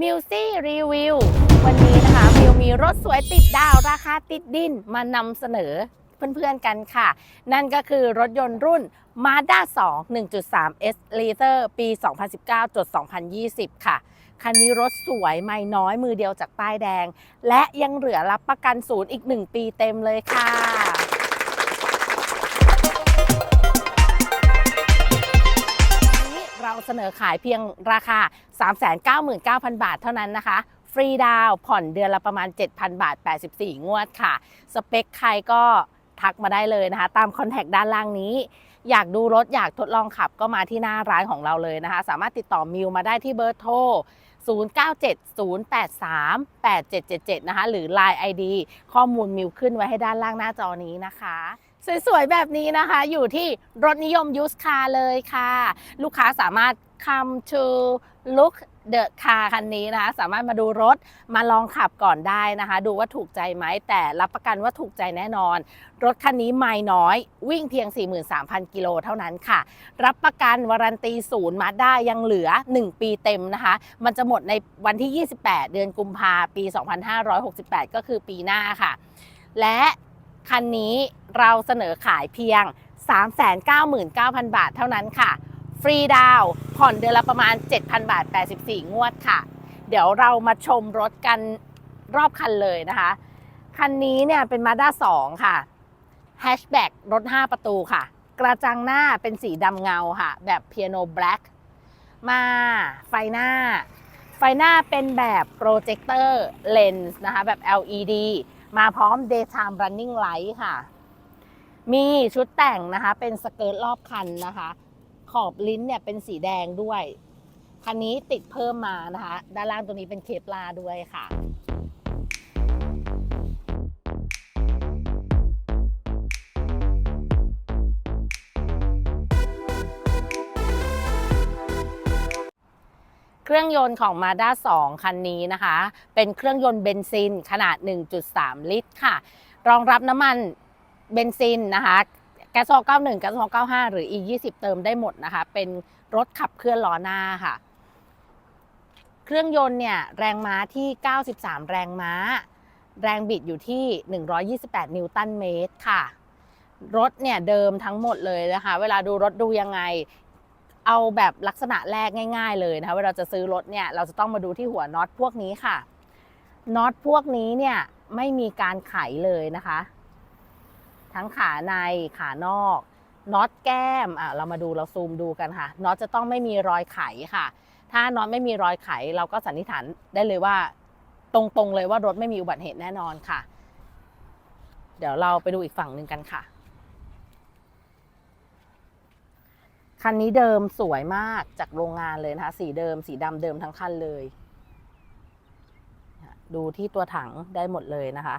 มิวซี่รีวิววันนี้นะคะมิวมีรถสวยติดดาวราคาติดดินมานำเสนอเพื่อนๆกันค่ะ นั่นก็คือรถยนต์รุ่น Mazda 2 1.3 S Liter ปี 2019จด2020 ค่ะ คันนี้รถสวยไม่น้อยมือเดียวจากป้ายแดง และยังเหลือรับประกันศูนย์อีก 1 ปีเต็มเลยค่ะ เราเสนอขายเพียงราคา 399,000 บาทเท่านั้นนะคะ ฟรีดาวผ่อนเดือนละประมาณ 7,000 บาท 84 งวดค่ะ สเปคใครก็ทักมาได้เลยนะคะ ตามคอนแทคด้านล่างนี้ อยากดูรถอยากทดลองขับก็มาที่หน้าร้านของเราเลยนะคะ สามารถติดต่อมิวมาได้ที่เบอร์โทร0970838777 นะคะ หรือ Line ID ข้อมูลมิวขึ้นไว้ให้ด้านล่างหน้าจอนี้นะคะ สวยๆ แบบนี้นะคะ อยู่ที่รถนิยมยูสคาร์เลยค่ะ ลูกค้าสามารถ come to look the car คันนี้นะคะ สามารถมาดูรถมาลองขับก่อนได้นะคะ ดูว่าถูกใจไหมแต่รับประกันว่าถูกใจแน่นอน รถคันนี้ไม่น้อยวิ่งเพียง 43,000 กิโลเท่านั้นค่ะ รับประกันวารันตีศูนย์มาได้ยังเหลือ 1 ปีเต็มนะคะ มันจะหมดในวันที่ 28 เดือนกุมภาปี 2568 ก็คือปีหน้าค่ะ และ คันนี้เราเสนอขายเพียง 399,000 บาทเท่านั้นค่ะ ฟรีดาวผ่อนเดือนละประมาณ 7,000 บาท 84 งวดค่ะ เดี๋ยวเรามาชมรถกันรอบคันเลยนะคะ คันนี้เนี่ยเป็น Mazda 2 ค่ะแฮชแบ็กรถ 5 ประตูค่ะ กระจังหน้าเป็นสีดำเงาค่ะ แบบเปียโนแบล็กมาไฟหน้า ไฟหน้าเป็นแบบโปรเจคเตอร์เลนส์นะคะ แบบ LED มาพร้อม daytime running light ค่ะ มีชุดแต่งนะคะ เป็นสเกิร์ตรอบคันนะคะ ขอบลิ้นเนี่ยเป็นสีแดงด้วย คันนี้ติดเพิ่มมานะคะ ด้านล่างตัวนี้เป็นเคปลาด้วยค่ะ ครื่องยนต์ของ Mazda 2 คันนี้นะคะ เป็นเครื่องยนต์เบนซินขนาด 1.3 ลิตรค่ะ รองรับน้ำมันเบนซินนะคะแก๊สโซ91แก๊สโซ95 หรือ E20 เติมได้หมดนะคะ เป็นรถขับเคลื่อนล้อหน้าค่ะ เครื่องยนต์เนี่ยแรงม้าที่ 93 แรงม้า แรงบิดอยู่ที่ 128 นิวตันเมตรค่ะ รถเนี่ยเดิมทั้งหมดเลยนะคะ เวลาดูรถดูยังไง เอาแบบลักษณะแรกง่าย ๆ เลยนะคะเวลาจะซื้อรถเนี่ยเราจะต้องมาดูที่หัวน็อตพวกนี้ค่ะน็อตพวกนี้เนี่ยไม่มีการไขเลยนะคะ ทั้งขาในขานอกน็อตแก้มอะเรามาดูเราซูมดูกันค่ะน็อตจะต้องไม่มีรอยไขค่ะ ถ้าน็อตไม่มีรอยไข เราก็สันนิษฐานได้เลยว่า ตรงๆเลยว่ารถไม่มีอุบัติเหตุแน่นอนค่ะ เดี๋ยวเราไปดูอีกฝั่งหนึ่งกันค่ะ คันนี้เดิมสวยมากจากโรงงานเลยนะคะ สีเดิม สีดำเดิมทั้งคันเลย ดูที่ตัวถังได้หมดเลยนะคะ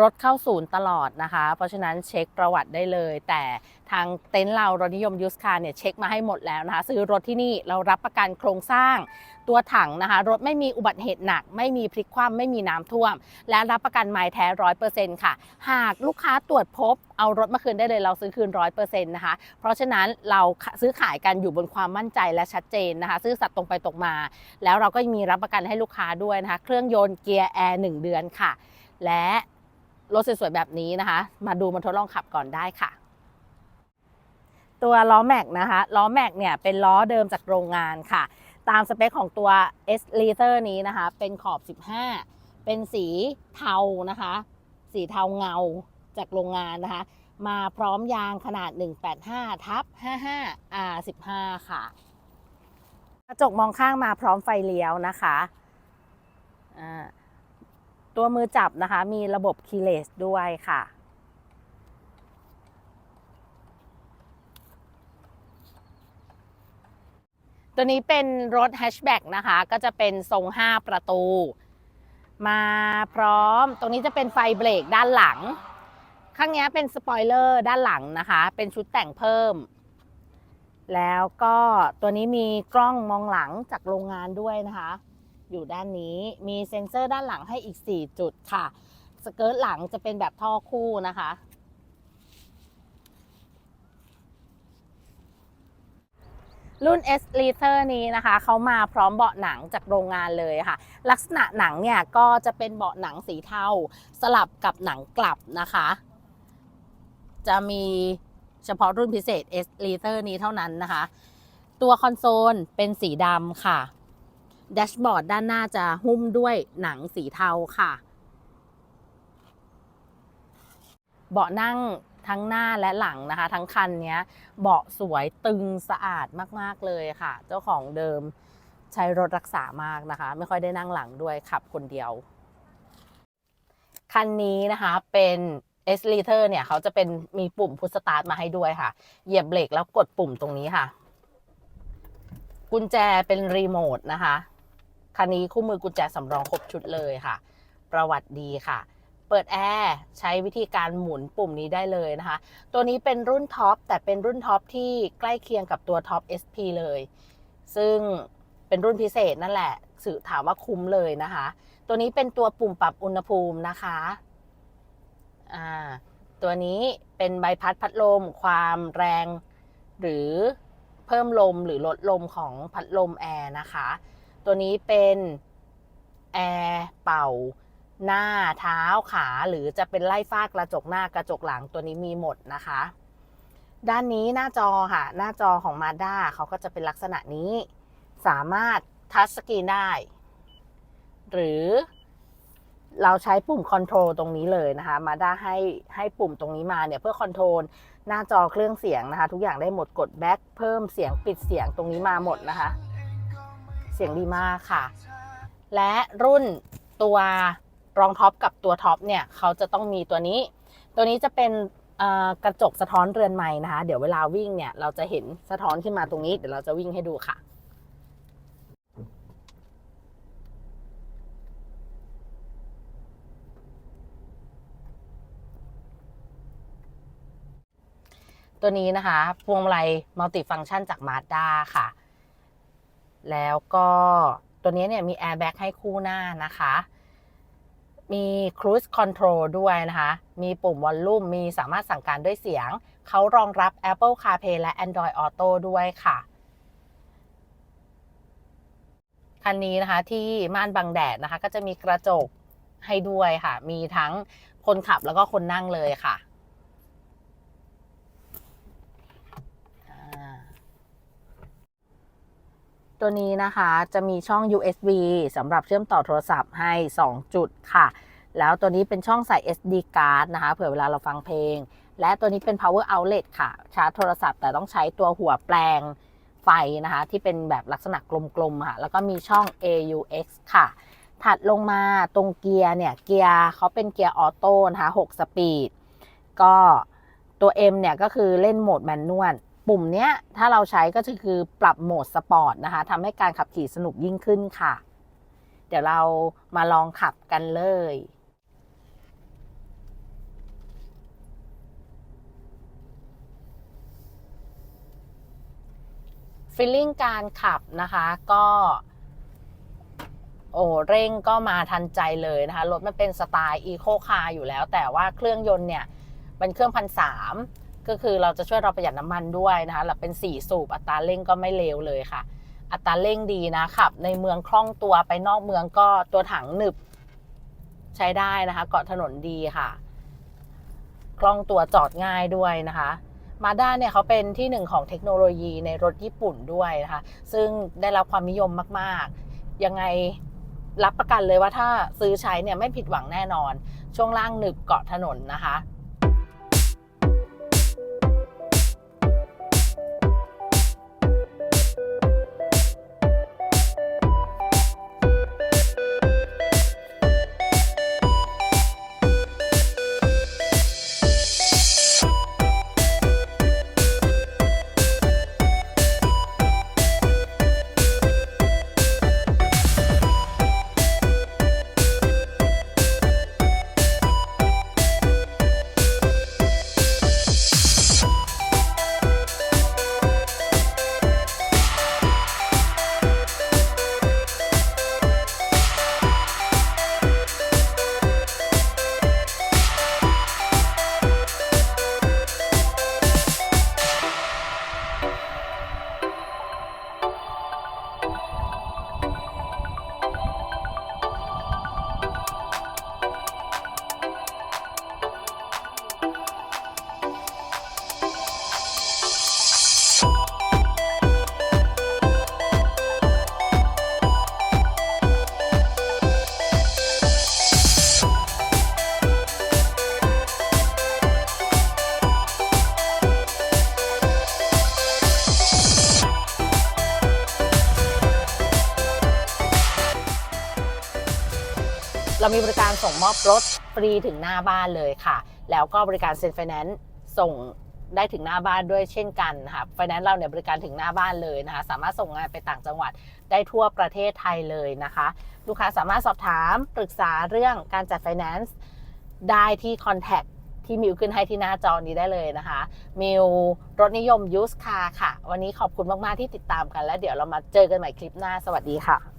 รถเข้าศูนย์ตลอดนะคะ เพราะฉะนั้นเช็คประวัติได้เลย แต่ทางเต็นท์เรารถนิยมยูสคาร์เนี่ยเช็คมาให้หมดแล้วนะคะ ซื้อรถที่นี่เรารับประกันโครงสร้างตัวถังนะคะ รถไม่มีอุบัติเหตุหนัก ไม่มีพลิกคว่ำไม่มีน้ำท่วม และรับประกันไม้แท้ร้อยเปอร์เซ็นต์ค่ะ หากลูกค้าตรวจพบ เอารถมาคืนได้เลยเราซื้อคืนร้อยเปอร์เซ็นต์นะคะ เพราะฉะนั้นเราซื้อขายกันอยู่บนความมั่นใจและชัดเจนนะคะ ซื้อสัตย์ตรงไปตรงมา แล้วเราก็มีรับประกันให้ลูกค้าด้วยนะคะ เครื่องยนต์เกียร์แอร์หนึ่งเดือนค่ะ และ รถสวยๆแบบนี้นะคะ มาดูมาทดลองขับก่อนได้ค่ะ ตัวล้อแม็กนะคะล้อแม็กเนี่ยเป็นล้อเดิมจากโรงงานค่ะ ตามสเปคของตัว S l i t e r นี้นะคะ เป็นขอบ 15 เป็นสีเทานะคะ สีเทาเงาจากโรงงานนะคะ มาพร้อมยางขนาด 185ทับ55 R15 ค่ะกระจกมองข้างมาพร้อมไฟเลี้ยวนะคะอ่า ตัวมือจับนะคะ มีระบบคีเลสด้วยค่ะ ตัวนี้เป็นรถแฮชแบ็กนะคะ ก็จะเป็นทรง 5 ประตู มาพร้อม ตรงนี้จะเป็นไฟเบรกด้านหลัง ข้างนี้เป็นสปอยเลอร์ด้านหลังนะคะ เป็นชุดแต่งเพิ่ม แล้วก็ตัวนี้มีกล้องมองหลังจากโรงงานด้วยนะคะ อยู่ด้านนี้ มีเซ็นเซอร์ด้านหลังให้อีก 4 จุดค่ะ สเกิร์ตหลังจะเป็นแบบท่อคู่นะคะ รุ่น S l e a t e r นี้นะคะ เขามาพร้อมเบาะหนังจากโรงงานเลยค่ะ ลักษณะหนังเนี่ยก็จะเป็นเบาะหนังสีเทาสลับกับหนังกลับนะคะ จะมีเฉพาะรุ่นพิเศษ S l e a t e r นี้เท่านั้นนะคะ ตัวคอนโซลเป็นสีดำค่ะ แดชบอร์ดด้านหน้าจะหุ้มด้วยหนังสีเทาค่ะ เบาะนั่งทั้งหน้าและหลังนะคะ ทั้งคันนี้เบาะสวยตึงสะอาดมากๆเลยค่ะ เจ้าของเดิมใช้รถรักษามากนะคะ ไม่ค่อยได้นั่งหลังด้วยขับคนเดียว คันนี้นะคะเป็น S l i t e r เนี่ยเขาจะเป็นมีปุ่มพุชสตาร์ทมาให้ด้วยค่ะ เหยียบเบรกแล้วกดปุ่มตรงนี้ค่ะ กุญแจเป็นรีโมทนะคะ คันนี้คู่มือกุญแจสำรองครบชุดเลยค่ะ ประวัติดีค่ะ เปิดแอร์ใช้วิธีการหมุนปุ่มนี้ได้เลยนะคะ ตัวนี้เป็นรุ่นท็อปแต่เป็นรุ่นท็อปที่ใกล้เคียงกับตัวท็อป SP เลย ซึ่งเป็นรุ่นพิเศษนั่นแหละสื่อถามว่าคุ้มเลยนะคะ ตัวนี้เป็นตัวปุ่มปรับอุณหภูมินะคะอ่าตัวนี้เป็นใบพัดพัดลม ความแรง หรือเพิ่มลมหรือลดลมของพัดลมแอร์นะคะ ตัวนี้เป็นแอร์เป่า หน้าเท้าขาหรือจะเป็นไล่ฟ้ากระจกหน้ากระจกหลังตัวนี้มีหมดนะคะ ด้านนี้หน้าจอค่ะ หน้าจอของ Mazda เขาก็จะเป็นลักษณะนี้ สามารถทัชสกรีนได้ หรือเราใช้ปุ่มคอนโทรลตรงนี้เลยนะคะ Mazda ให้ให้ปุ่มตรงนี้มาเนี่ยเพื่อคอนโทรลหน้าจอเครื่องเสียงนะคะ ทุกอย่างได้หมดกดแบ็คเพิ่มเสียงปิดเสียงตรงนี้มาหมดนะคะ เสียงดีมากค่ะ และรุ่นตัวรองท็อปกับตัวท็อปเนี่ยเขาจะต้องมีตัวนี้ ตัวนี้จะเป็นกระจกสะท้อนเรือนไม้นะคะ เดี๋ยวเวลาวิ่งเนี่ยเราจะเห็นสะท้อนขึ้นมาตรงนี้ เดี๋ยวเราจะวิ่งให้ดูค่ะ ตัวนี้นะคะ พวงมาลัยมัลติฟัง c t ชันจาก Mazda ค่ะ แล้วก็ตัวนี้เนี่ยมีแอร์แบ็กให้คู่หน้านะคะ มี Cruise Control ด้วยนะคะ มีปุ่มวอลลุ่ม มีสามารถสั่งการด้วยเสียง เขารองรับ Apple CarPlay และ Android Auto ด้วยค่ะ คันนี้นะคะที่ม่านบังแดดนะคะ ก็จะมีกระจกให้ด้วยค่ะ มีทั้งคนขับแล้วก็คนนั่งเลยค่ะอ่า ตัวนี้นะคะจะมีช่อง USB สำหรับเชื่อมต่อโทรศัพท์ให้ 2 จุดค่ะ แล้วตัวนี้เป็นช่องใส่ SD card นะคะ เผื่อเวลาเราฟังเพลง และตัวนี้เป็น power outlet ค่ะ ชาร์จโทรศัพท์แต่ต้องใช้ตัวหัวแปลงไฟนะคะ ที่เป็นแบบลักษณะกลมๆค่ะ แล้วก็มีช่อง AUX ค่ะ ถัดลงมาตรงเกียร์เนี่ย เกียร์เขาเป็นเกียร์ออโต้นะคะ6สปีด ก็ตัว M เนี่ยก็คือเล่นโหมดแมนนวล ปุ่มเนี้ยถ้าเราใช้ก็คือปรับโหมดสปอร์ตนะคะทำให้การขับขี่สนุกยิ่งขึ้นค่ะ เดี๋ยวเรามาลองขับกันเลยฟีลลิ่งการขับนะคะก็ โอ้เร่งก็มาทันใจเลยนะคะ รถมันเป็นสไตล์อีโคคาร์อยู่แล้ว แต่ว่าเครื่องยนต์เนี่ย เป็นเครื่องพันสาม ก็คือเราจะช่วยเราประหยัดน้ำมันด้วยนะคะแล้วเป็น 4 สูบอัตราเร่งก็ไม่เลวเลยค่ะ อัตราเร่งดีนะขับ ในเมืองคล่องตัวไปนอกเมืองก็ตัวถังหนึบใช้ได้นะคะ เกาะถนนดีค่ะคล่องตัวจอดง่ายด้วยนะคะมาด้าเนี่ยเขาเป็นที่หนึ่งของเทคโนโลยีในรถญี่ปุ่นด้วยนะคะ ซึ่งได้รับความนิยมมากๆ ยังไงรับประกันเลยว่าถ้าซื้อใช้เนี่ยไม่ผิดหวังแน่นอน ช่วงล่างหนึบเกาะถนนนะคะ เรามีบริการส่งมอบรถฟรีถึงหน้าบ้านเลยค่ะ แล้วก็บริการเซ็นไฟแนนซ์ส่งได้ถึงหน้าบ้านด้วยเช่นกันค่ะไฟแนนซ์เราเนี่ยบริการถึงหน้าบ้านเลยนะคะ สามารถส่งงานไปต่างจังหวัดได้ทั่วประเทศไทยเลยนะคะ ลูกค้าสามารถสอบถามปรึกษาเรื่องการจัดไฟแนนซ์ได้ที่คอนแทคที่มิวขึ้นให้ที่หน้าจอนี้ได้เลยนะคะ มิวรถนิยมยูสคาค่ะ วันนี้ขอบคุณมาก ๆ ที่ติดตามกัน แล้วเดี๋ยวเรามาเจอกันใหม่คลิปหน้า สวัสดีค่ะ